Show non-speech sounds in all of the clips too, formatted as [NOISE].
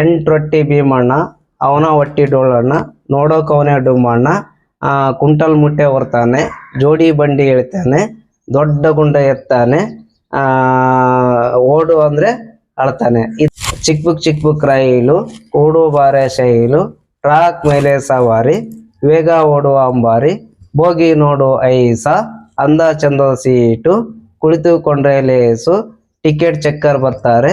ಎಂಟು ರೊಟ್ಟಿ ಭೀಮಣ್ಣ ಅವನ ಹೊಟ್ಟಿ ಡೋಳಣ್ಣ ನೋಡೋಕ್ ಅವನೇ ಡುಮ್ಮಣ್ಣ ಕುಂಟಲ್ ಮುಟ್ಟೆ ಹೊರ್ತಾನೆ, ಜೋಡಿ ಬಂಡಿ ಹೇಳ್ತಾನೆ ದೊಡ್ಡ ಗುಂಡ ಎತ್ತಾನೆ ಓಡು ಅಂದ್ರೆ ಅಳ್ತಾನೆ. ಚಿಕ್ ಚಿಕ್ಕ ಬುಕ್ ಚಿಕ್ಕ ಬುಕ್ ರೈಲು, ಓಡು ಬಾರೆ ಶೈಲು, ಟ್ರಾಕ್ ಮೇಲೆ ಸವಾರಿ, ವೇಗ ಓಡುವ ಅಂಬಾರಿ, ಬೋಗಿ ನೋಡು ಐಸ, ಅಂದ ಚಂದ ಸೀಟು, ಕುಳಿತುಕೊಂಡ್ರೆ ಲೇಸು, ಟಿಕೆಟ್ ಚೆಕ್ಕರ್ ಬರ್ತಾರೆ.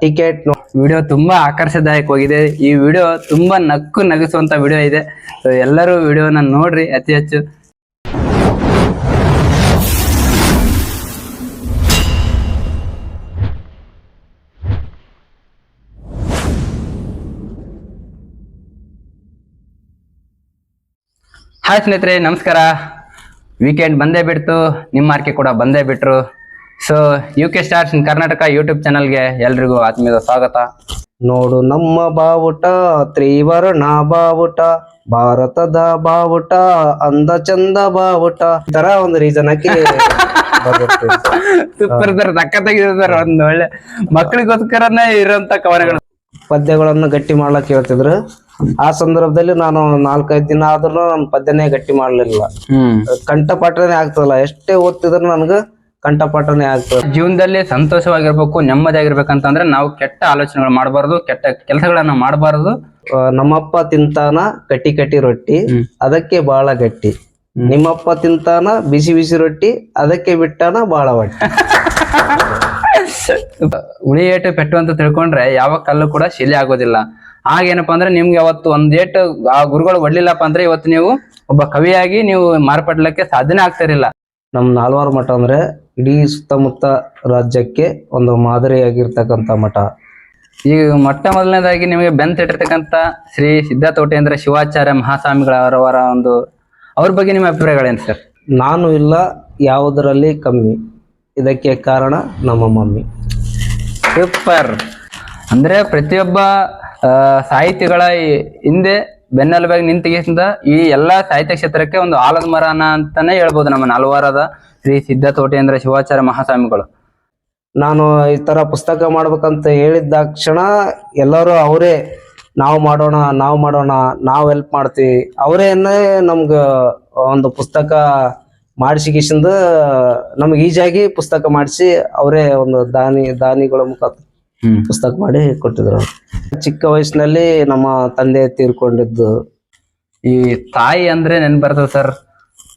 ಟಿಕೆಟ್ ವಿಡಿಯೋ ತುಂಬಾ ಆಕರ್ಷದಾಯಕವಾಗಿದೆ ಈ ವಿಡಿಯೋ ತುಂಬಾ ನಕ್ಕು ನಗಿಸುವಂತ ವಿಡಿಯೋ ಇದೆ. ಎಲ್ಲರೂ ವಿಡಿಯೋನ ನೋಡ್ರಿ, ಅತಿ ಹೆಚ್ಚು. ಹಾಯ್ ಸ್ನೇಹಿತರೆ, ನಮಸ್ಕಾರ. ವೀಕೆಂಡ್ ಬಂದೇ ಬಿಡ್ತು. ನಿಮ್ಮ ಆರ್ಕೆ ಕೂಡ ಬಂದೇ ಬಿಟ್ರು. So U K stars in Karnataka YouTube ಚಾನಲ್ಗೆ ಎಲ್ರಿಗೂ ಆತ್ಮೀಯ ಸ್ವಾಗತ. ನೋಡು ನಮ್ಮ ಬಾವುಟ ತ್ರಿವರ್ಣ ಬಾವುಟ ಭಾರತದ ಬಾವುಟ ಅಂದ ಚಂದ ಬಾವುಟ. ಈ ತರ ಒಂದು ರೀಸನ್ ಹಾಕಿ ಬರ್ದಿರ್ತೀವಿ. ಸೂಪರ್ ಸರ್ ತಕ್ಕ ಒಂದ್ ಒಳ್ಳೆ ಮಕ್ಕಳಿಗೋಸ್ಕರನೇ ಇರೋಂತ ಕವನಗಳು. ಪದ್ಯಗಳನ್ನು ಗಟ್ಟಿ ಮಾಡ್ಲಕ್ ಹೇಳ್ತಿದ್ರು. ಆ ಸಂದರ್ಭದಲ್ಲಿ ನಾನು ನಾಲ್ಕೈದು ದಿನ ಆದ್ರೂ ನನ್ನ ಪದ್ಯನೇ ಗಟ್ಟಿ ಮಾಡ್ಲಿಲ್ಲ. ಹ್ಮ್. ಕಂಠಪಾಠನೇ ಆಗ್ತದಲ್ಲ ಎಷ್ಟೇ ಓದ್ತಿದ್ರು ನನ್ಗ ಕಂಠಪಾಠನೇ ಆಗ್ತದೆ. ಜೀವನದಲ್ಲಿ ಸಂತೋಷವಾಗಿರ್ಬೇಕು ನೆಮ್ಮದಿಯಾಗಿರ್ಬೇಕಂತಂದ್ರೆ ನಾವು ಕೆಟ್ಟ ಆಲೋಚನೆಗಳು ಮಾಡಬಾರ್ದು ಕೆಟ್ಟ ಕೆಲಸಗಳನ್ನ ಮಾಡಬಾರ್ದು. ನಮ್ಮಪ್ಪ ತಿಂತಾನ ಕಟ್ಟಿ ಕಟ್ಟಿ ರೊಟ್ಟಿ ಅದಕ್ಕೆ ಬಾಳ ಗಟ್ಟಿ. ನಿಮ್ಮಪ್ಪ ತಿಂತಾನ ಬಿಸಿ ಬಿಸಿ ರೊಟ್ಟಿ ಅದಕ್ಕೆ ಬಿಟ್ಟಾನ ಬಹಳ ಹೊಟ್ಟೆ. [LAUGHS] ಉಳಿ ಏಟು ಪೆಟ್ಟು ಅಂತ ತಿಳ್ಕೊಂಡ್ರೆ ಯಾವ ಕಲ್ಲು ಕೂಡ ಶಿಲೆ ಆಗೋದಿಲ್ಲ. ಆಗೇನಪ್ಪ ಅಂದ್ರೆ ನಿಮ್ಗೆ ಅವತ್ತು ಒಂದ್ ಏಟು ಆ ಗುರುಗಳು ಒಡ್ಲಿಲ್ಲಪ್ಪ ಅಂದ್ರೆ ಇವತ್ತು ನೀವು ಒಬ್ಬ ಕವಿಯಾಗಿ ನೀವು ಮಾರ್ಪಡ್ಲಿಕ್ಕೆ ಸಾಧನೆ ಆಗ್ತಿರಿಲ್ಲ ನಮ್ ನಾಲ್ವಾರು ಮಠ ಅಂದರೆ ಇಡೀ ಸುತ್ತಮುತ್ತ ರಾಜ್ಯಕ್ಕೆ ಒಂದು ಮಾದರಿಯಾಗಿರ್ತಕ್ಕಂಥ ಮಠ. ಈ ಮೊಟ್ಟ ಮೊದಲನೇದಾಗಿ ನಿಮಗೆ ಬೆಂತಿಟ್ಟಿರ್ತಕ್ಕಂಥ ಶ್ರೀ ಸಿದ್ಧಾತೋಟೇಂದ್ರ ಶಿವಾಚಾರ್ಯ ಮಹಾಸ್ವಾಮಿಗಳವರವರ ಒಂದು ಅವ್ರ ಬಗ್ಗೆ ನಿಮ್ಮ ಅಭಿಪ್ರಾಯಗಳೇನು ಸರ್? ನಾನು ಇಲ್ಲ ಯಾವುದರಲ್ಲಿ ಕಮ್ಮಿ. ಇದಕ್ಕೆ ಕಾರಣ ನಮ್ಮ ಮಮ್ಮಿ. ಸೂಪರ್. ಅಂದರೆ ಪ್ರತಿಯೊಬ್ಬ ಆ, ಸಾಹಿತಿಗಳ ಈ- ಹಿಂದೆ ಬೆನ್ನೆಲುಬಾಗಿ ನಿಂತಿಗೆಸಿಂದ ಈ ಎಲ್ಲಾ ಸಾಹಿತ್ಯ ಕ್ಷೇತ್ರಕ್ಕೆ ಒಂದು ಆಲದ ಮರನ ಅಂತಾನೆ ಹೇಳ್ಬೋದು ನಮ್ಮ ನಾಲ್ವಾರದ ಶ್ರೀ ಸಿದ್ಧತೋಟೇಂದ್ರ ಶಿವಾಚಾರ್ಯ ಮಹಾಸ್ವಾಮಿಗಳು. ನಾನು ಈ ತರ ಪುಸ್ತಕ ಮಾಡ್ಬೇಕಂತ ಹೇಳಿದಾಕ್ಷಣ ಎಲ್ಲರೂ ಅವರೇ, ನಾವು ಮಾಡೋಣ ನಾವು ಮಾಡೋಣ, ನಾವು ಹೆಲ್ಪ್ ಮಾಡ್ತೀವಿ. ಅವರೇನೆ ನಮ್ಗ ಒಂದು ಪುಸ್ತಕ ಮಾಡಿಸಿಗಿಸಿಂದ ನಮ್ಗೆ ಈಜಾಗಿ ಪುಸ್ತಕ ಮಾಡಿಸಿ ಅವರೇ ಒಂದು ದಾನಿ, ದಾನಿಗಳ ಮುಖಾಂತರ ಪುಸ್ತಕ ಮಾಡಿ ಕೊಟ್ಟಿದ್ರು. ಚಿಕ್ಕ ವಯಸ್ಸಿನಲ್ಲಿ ನಮ್ಮ ತಂದೆ ತೀರ್ಕೊಂಡಿದ್ದು ಈ ತಾಯಿ ಅಂದ್ರೆ ನೆನ್ ಬರ್ತದೆ ಸರ್.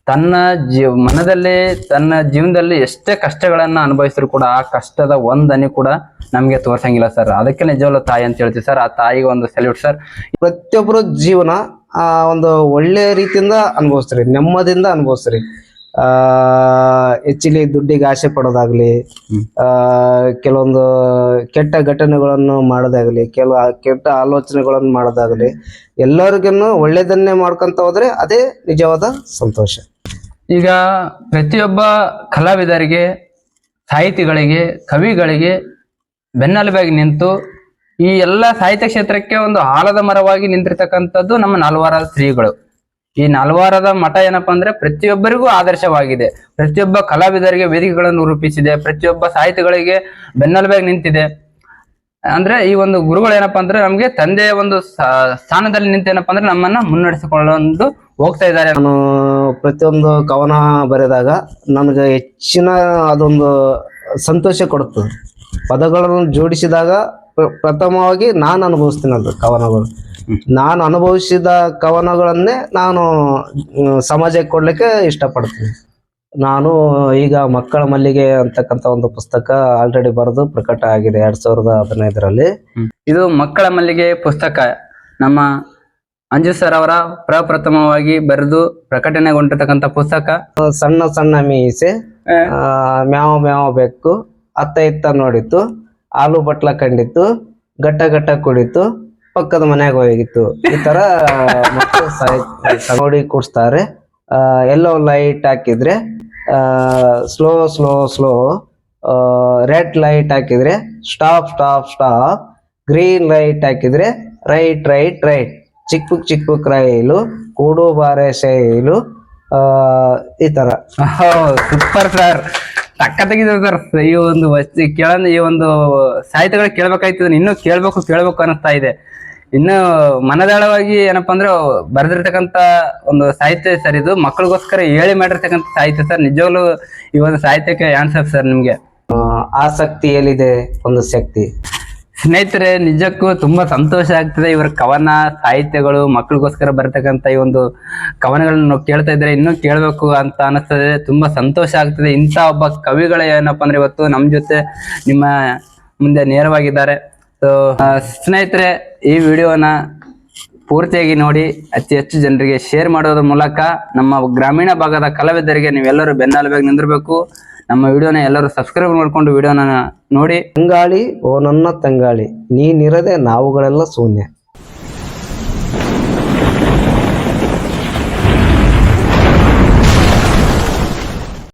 ತನ್ನ ಜೀವ ಮನದಲ್ಲಿ ತನ್ನ ಜೀವನದಲ್ಲಿ ಎಷ್ಟೇ ಕಷ್ಟಗಳನ್ನ ಅನುಭವಿಸಿದ್ರು ಕೂಡ ಆ ಕಷ್ಟದ ಒಂದನಿ ಕೂಡ ನಮ್ಗೆ ತೋರ್ಸಂಗಿಲ್ಲ ಸರ್. ಅದಕ್ಕೆ ನಿಜವಲ್ಲ ತಾಯಿ ಅಂತ ಹೇಳ್ತೀವಿ ಸರ್. ಆ ತಾಯಿಗೆ ಒಂದು ಸಲ್ಯೂಟ್ ಸರ್. ಪ್ರತಿಯೊಬ್ಬರು ಜೀವನ, ಆ, ಒಂದು ಒಳ್ಳೆ ರೀತಿಯಿಂದ ಅನುಭವಿಸ್ರಿ ನೆಮ್ಮದಿಯಿಂದ ಅನುಭವಿಸ್ರಿ ಆ ಹೆಚ್ಚಿಲಿ ದುಡ್ಡಿಗೆ ಆಸೆ ಪಡೋದಾಗ್ಲಿ, ಆ, ಕೆಲವೊಂದು ಕೆಟ್ಟ ಘಟನೆಗಳನ್ನು ಮಾಡೋದಾಗ್ಲಿ ಕೆಲವು ಕೆಟ್ಟ ಆಲೋಚನೆಗಳನ್ನು ಮಾಡೋದಾಗ್ಲಿ ಎಲ್ಲರಿಗೂ ಒಳ್ಳೇದನ್ನೇ ಮಾಡ್ಕೊಂತ ಹೋದ್ರೆ ಅದೇ ನಿಜವಾದ ಸಂತೋಷ. ಈಗ ಪ್ರತಿಯೊಬ್ಬ ಕಲಾವಿದರಿಗೆ, ಸಾಹಿತಿಗಳಿಗೆ, ಕವಿಗಳಿಗೆ ಬೆನ್ನೆಲುಬಾಗಿ ನಿಂತು ಈ ಎಲ್ಲ ಸಾಹಿತ್ಯ ಕ್ಷೇತ್ರಕ್ಕೆ ಒಂದು ಆಲದ ಮರವಾಗಿ ನಿಂತಿರ್ತಕ್ಕಂಥದ್ದು ನಮ್ಮ ನಾಲ್ವಾರ ಶ್ರೀಗಳು. ಈ ನಾಲ್ವಾರದ ಮಠ ಏನಪ್ಪಾ ಅಂದ್ರೆ ಪ್ರತಿಯೊಬ್ಬರಿಗೂ ಆದರ್ಶವಾಗಿದೆ. ಪ್ರತಿಯೊಬ್ಬ ಕಲಾವಿದರಿಗೆ ವೇದಿಕೆಗಳನ್ನು ರೂಪಿಸಿದೆ. ಪ್ರತಿಯೊಬ್ಬ ಸಾಹಿತಿಗಳಿಗೆ ಬೆನ್ನೆಲುಬಾಗಿ ನಿಂತಿದೆ. ಅಂದ್ರೆ ಈ ಒಂದು ಗುರುಗಳು ಏನಪ್ಪಾ ಅಂದ್ರೆ ನಮ್ಗೆ ತಂದೆಯ ಒಂದು ಸ್ಥಾ- ಸ್ಥಾನದಲ್ಲಿ ನಿಂತೇನಪ್ಪಾ ಅಂದ್ರೆ ನಮ್ಮನ್ನ ಮುನ್ನಡೆಸಿಕೊಂಡು ಹೋಗ್ತಾ ಇದ್ದಾರೆ. ನಾನು ಪ್ರತಿಯೊಂದು ಕವನ ಬರೆದಾಗ ನನಗೆ ಹೆಚ್ಚಿನ ಅದೊಂದು ಸಂತೋಷ ಕೊಡುತ್ತದೆ. ಪದಗಳನ್ನು ಜೋಡಿಸಿದಾಗ ಪ್ರ- ಪ್ರಥಮವಾಗಿ ನಾನು ಅನುಭವಿಸ್ತೀನಿ ಅದು ಕವನಗಳು. ನಾನು ಅನುಭವಿಸಿದ ಕವನಗಳನ್ನೇ ನಾನು ಸಮಾಜಕ್ಕೆ ಕೊಡ್ಲಿಕ್ಕೆ ಇಷ್ಟಪಡ್ತೀನಿ. ನಾನು ಈಗ ಮಕ್ಕಳ ಮಲ್ಲಿಗೆ ಅಂತಕ್ಕಂತ ಒಂದು ಪುಸ್ತಕ ಆಲ್ರೆಡಿ ಬರೆದು ಪ್ರಕಟ ಆಗಿದೆ ಎರಡ್ ಸಾವಿರದ ಹದಿನೈದರಲ್ಲಿ. ಇದು ಮಕ್ಕಳ ಮಲ್ಲಿಗೆ ಪುಸ್ತಕ. ನಮ್ಮ ಅಂಜು ಸರ್ ಅವರ ಪ್ರಪ್ರಥಮವಾಗಿ ಬರೆದು ಪ್ರಕಟಣೆಗೊಂಡಿರ್ತಕ್ಕಂಥ ಪುಸ್ತಕ. ಸಣ್ಣ ಸಣ್ಣ ಮೀಸೆ ಮ್ಯಾವ ಮ್ಯಾವ ಬೆಕ್ಕು ಅತ್ತ ಇತ್ತ ನೋಡಿತ್ತು ಆಲೂ ಬಟ್ಲ ಕಂಡಿತ್ತು ಗಟ್ಟ ಗಟ್ಟ ಕುಡಿತು ಪಕ್ಕದ ಮನ್ಯಾಗ ಹೋಗಿತ್ತು. ಈ ತರ ನೋಡಿ ಕೂಡಿಸ್ತಾರೆ. ಎಲ್ಲೋ ಲೈಟ್ ಹಾಕಿದ್ರೆ slow slow slow red light ಹಾಕಿದ್ರೆ stop stop stop green light ಹಾಕಿದ್ರೆ ರೈಟ್ ರೈಟ್ ರೈಟ್ ಚಿಕ್ಕ ಪುಕ್ ಚಿಕ್ಕ ಪುಕ್ ರೈಲು ಕೂಡು ಬಾರೆ ಶೈಲು ಈ ತರ. ಸೂಪರ್ ಸರ್ ಸಖತ್ತಾಗಿದೆ ಸರ್, ಈ ಒಂದು ವಸ್ತು ಈ ಒಂದು ಸಾಹಿತ್ಯಗಳು ಕೇಳ್ಬೇಕಾಯ್ತದ. ಇನ್ನೂ ಕೇಳ್ಬೇಕು ಕೇಳ್ಬೇಕು ಅನಿಸ್ತಾ ಇದೆ. ಇನ್ನು ಮನದಾಳವಾಗಿ ಏನಪ್ಪಾ ಅಂದ್ರೆ ಬರೆದಿರ್ತಕ್ಕಂತ ಒಂದು ಸಾಹಿತ್ಯ ಸರ್ ಇದು. ಮಕ್ಕಳಿಗೋಸ್ಕರ ಹೇಳಿ ಮಾಡಿರ್ತಕ್ಕಂಥ ಸಾಹಿತ್ಯ ಸರ್. ನಿಜವಾಗ್ಲೂ ಈ ಒಂದು ಸಾಹಿತ್ಯಕ್ಕೆ ಆನ್ಸರ್ ಸರ್ ನಿಮ್ಗೆ. ಆಸಕ್ತಿ ಎಲ್ಲಿದೆ ಒಂದು ಶಕ್ತಿ. ಸ್ನೇಹಿತರೆ, ನಿಜಕ್ಕೂ ತುಂಬಾ ಸಂತೋಷ ಆಗ್ತದೆ ಇವರ ಕವನ, ಸಾಹಿತ್ಯಗಳು, ಮಕ್ಕಳಿಗೋಸ್ಕರ ಬರತಕ್ಕಂತ ಈ ಒಂದು ಕವನಗಳನ್ನ ನಾವು ಕೇಳ್ತಾ ಇದ್ರೆ ಇನ್ನೂ ಕೇಳಬೇಕು ಅಂತ ಅನಿಸ್ತದೆ. ತುಂಬಾ ಸಂತೋಷ ಆಗ್ತದೆ. ಇಂಥ ಒಬ್ಬ ಕವಿಗಳ ಏನಪ್ಪಾ ಅಂದ್ರೆ ಇವತ್ತು ನಮ್ಮ ಜೊತೆ ನಿಮ್ಮ ಮುಂದೆ ನೇರವಾಗಿದ್ದಾರೆ. ಸೊ ಸ್ನೇಹಿತರೆ, ಈ ವಿಡಿಯೋನ ಪೂರ್ತಿಯಾಗಿ ನೋಡಿ, ಅತಿ ಹೆಚ್ಚು ಜನರಿಗೆ ಶೇರ್ ಮಾಡೋದ್ರ ಮೂಲಕ ನಮ್ಮ ಗ್ರಾಮೀಣ ಭಾಗದ ಕಲಾವಿದರಿಗೆ ನೀವೆಲ್ಲರೂ ಬೆನ್ನೆಲುಬಾಗಿ ನಿಂದಿರಬೇಕು. ನಮ್ಮ ವಿಡಿಯೋನ ಎಲ್ಲರೂ ಸಬ್ಸ್ಕ್ರೈಬ್ ಮಾಡ್ಕೊಂಡು ವಿಡಿಯೋನ ನೋಡಿ. ತಂಗಾಳಿ ಓ ನನ್ನ ತಂಗಾಳಿ ನೀನಿರದೆ ನಾವುಗಳೆಲ್ಲ ಶೂನ್ಯ.